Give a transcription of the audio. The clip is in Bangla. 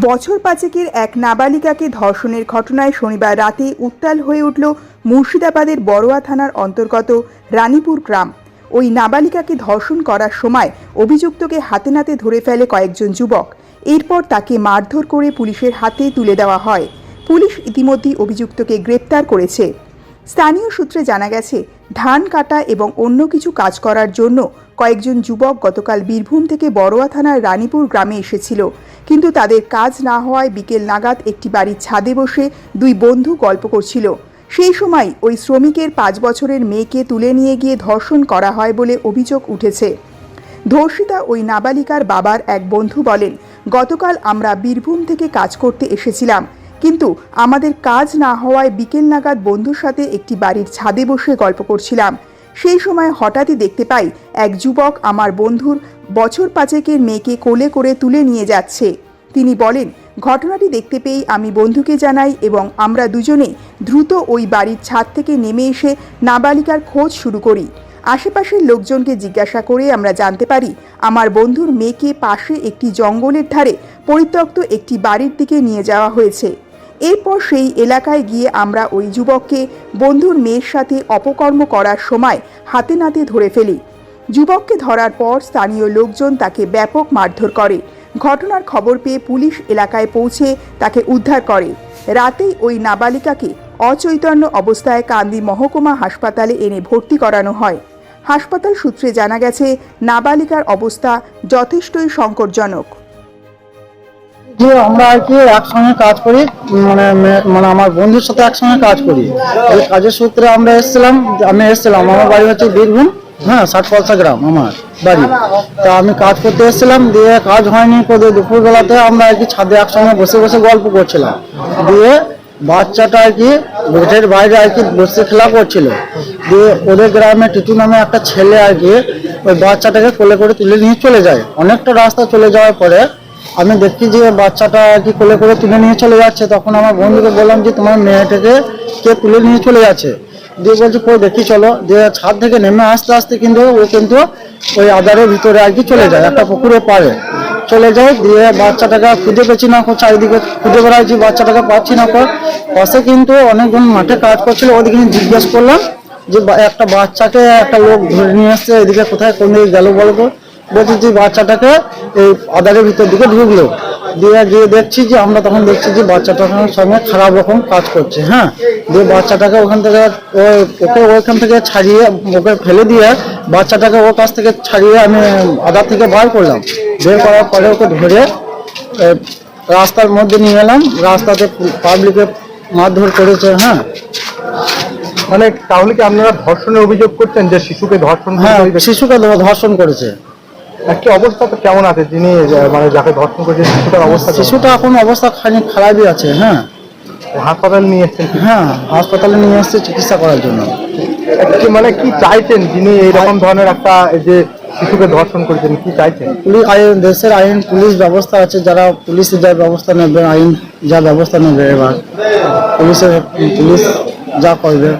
বছর পাঁচেকের এক নাবালিকাকে ধর্ষণের ঘটনায় শনিবার রাতে উত্তাল হয়ে উঠল মুর্শিদাবাদের বড়োয়া থানার অন্তর্গত রানীপুর গ্রাম। ওই নাবালিকাকে ধর্ষণ করার সময় অভিযুক্তকে হাতে নাতে ধরে ফেলে কয়েকজন যুবক। এরপর তাকে মারধর করে পুলিশের হাতে তুলে দেওয়া হয়। পুলিশ ইতিমধ্যেই অভিযুক্তকে গ্রেপ্তার করেছে। স্থানীয় সূত্রে জানা গেছে, ধান কাটা এবং অন্য কিছু কাজ করার জন্য কয়েকজন যুবক গতকাল বীরভূম থেকে বড়োয়া থানার রানীপুর গ্রামে এসেছিল। কিন্তু তাদের কাজ না হওয়ায় বিকেল নাগাদ একটি বাড়ির ছাদে বসে দুই বন্ধু গল্প করছিল। সেই সময় ওই শ্রমিকের পাঁচ বছরের মেয়েকে তুলে নিয়ে গিয়ে ধর্ষণ করা হয় বলে অভিযোগ উঠেছে। ধর্ষিতা ওই নাবালিকার বাবার এক বন্ধু বলেন, গতকাল আমরা বীরভূম থেকে কাজ করতে এসেছিলাম। কিন্তু আমাদের কাজ না হওয়ায় বিকেল নাগাদ বন্ধুর সাথে একটি বাড়ির ছাদে বসে গল্প করছিলাম। সেই সময় হঠাৎই দেখতে পাই এক যুবক আমার বন্ধুর বছর পাঁচেকের মেয়েকে কোলে করে তুলে নিয়ে যাচ্ছে। তিনি বলেন, ঘটনাটি দেখতে পেয়ে আমি বন্ধুকে জানাই এবং আমরা দুজনে দ্রুত ওই বাড়ির ছাদ থেকে নেমে এসে নাবালিকার খোঁজ শুরু করি। আশেপাশের লোকজনকে জিজ্ঞাসা করে আমরা জানতে পারি, আমার বন্ধুর মেয়েকে পাশে একটি জঙ্গলের ধারে পরিত্যক্ত একটি বাড়ির দিকে নিয়ে যাওয়া হয়েছে। এরপর সেই এলাকায় গিয়ে আমরা ওই যুবককে, বন্ধুর মেয়ের সাথে অপকর্ম করার সময় হাতে নাতে ধরে ফেলি। যুবককে ধরার পর স্থানীয় লোকজন তাকে ব্যাপক মারধর করে। ঘটনার খবর পেয়ে পুলিশ এলাকায় পৌঁছে তাকে উদ্ধার করে। রাতেই ওই নাবালিকাকে অচৈতন্য অবস্থায় কান্দি মহকুমা হাসপাতালে এনে ভর্তি করানো হয়। হাসপাতাল সূত্রে জানা গেছে, নাবালিকার অবস্থা যথেষ্টই সংকটজনক। যে আমরা আর কি একসঙ্গে কাজ করি মানে মানে আমার বন্ধুর সাথে একসঙ্গে কাজ করি। এই কাজের সূত্রে আমরা এসেছিলাম, আমি এসেছিলাম, আমার বাড়ি হচ্ছে বীরভূম হ্যাঁ ষাটপলসা গ্রাম, আমার বাড়ি। তা আমি কাজ করতে এসেছিলাম, দিয়ে কাজ হয়নি করে দুপুরবেলাতে আমরা আর কি ছাদে একসঙ্গে বসে বসে গল্প করছিলাম। দিয়ে বাচ্চাটা আর কি গেটের বাইরে আর কি বসে খেলা করছিল। দিয়ে ওদের গ্রামে টিটু নামে একটা ছেলে আর কি ওই বাচ্চাটাকে কোলে করে তুলে নিয়ে চলে যায়। অনেকটা রাস্তা চলে যাওয়ার পরে আমি দেখছি যে বাচ্চাটা আর কি কোলে করে তুলে নিয়ে চলে যাচ্ছে। তখন আমার বন্ধুকে বললাম যে, তোমার মেয়েটাকে কে তুলে নিয়ে চলে যাচ্ছে? দিয়ে বলছে, কই, দেখি, চলো। দিয়ে ছাদ থেকে নেমে আসতে আসতে কিন্তু ও কিন্তু ওই আদারের ভিতরে আর কি চলে যায়, একটা পুকুরে পারে চলে যায়, দিয়ে বাচ্চাটাকে খুঁজে পেয়েছি না, কো চারিদিকে খুঁজে বেড়াইছি বাচ্চাটাকে পাচ্ছি না, কো। পাশে কিন্তু অনেকজন মাঠে কাজ করছিল, ওদিকে জিজ্ঞেস করলাম যে একটা বাচ্চাকে একটা লোক ধরে নিয়ে আসছে, এদিকে কোথায়, কোন দিকে গেল বলব বলছি যে বাচ্চাটাকে এই আদারের ভিতর দিকে ঢুকলো। দিয়ে গিয়ে দেখছি যে আমরা তখন দেখছি যে বাচ্চাটার সঙ্গে খারাপ রকম কাজ করছে হ্যাঁ? দিয়ে বাচ্চাটাকে ওখান থেকে ওকে ওইখান থেকে ছাড়িয়ে ওকে ফেলে দিয়ে বাচ্চাটাকে ওর কাছ থেকে ছাড়িয়ে আমি আদার থেকে বার করলাম। বের করার পরে ওকে ধরে রাস্তার মধ্যে নিয়ে এলাম। রাস্তাতে পাবলিকে মারধর করেছে হ্যাঁ? মানে তাহলে কি আপনারা ধর্ষণের অভিযোগ করছেন যে শিশুকে ধর্ষণ হ্যাঁ শিশুকে ধর্ষণ করেছে। একটি অবস্থা তো কেমন আছে? যিনি মানে যাকে ধর্ষণ করেছে শিশুটার অবস্থা? শিশুটা এখন অবস্থা খানিক খারাপই আছে হ্যাঁ। হাসপাতাল নিয়ে এসেছেন হ্যাঁ হাসপাতালে নিয়ে আসছে চিকিৎসা করার জন্য। মানে কি চাইছেন? যিনি এইরকম ধরনের একটা যে শিশুকে ধর্ষণ করেছেন কি চাইছেন? পুলিশ আইন দেশের আইন পুলিশ ব্যবস্থা আছে যারা পুলিশে যা ব্যবস্থা নেবে আইন যা ব্যবস্থা নেবে এবার। পুলিশের পুলিশ যা করবে।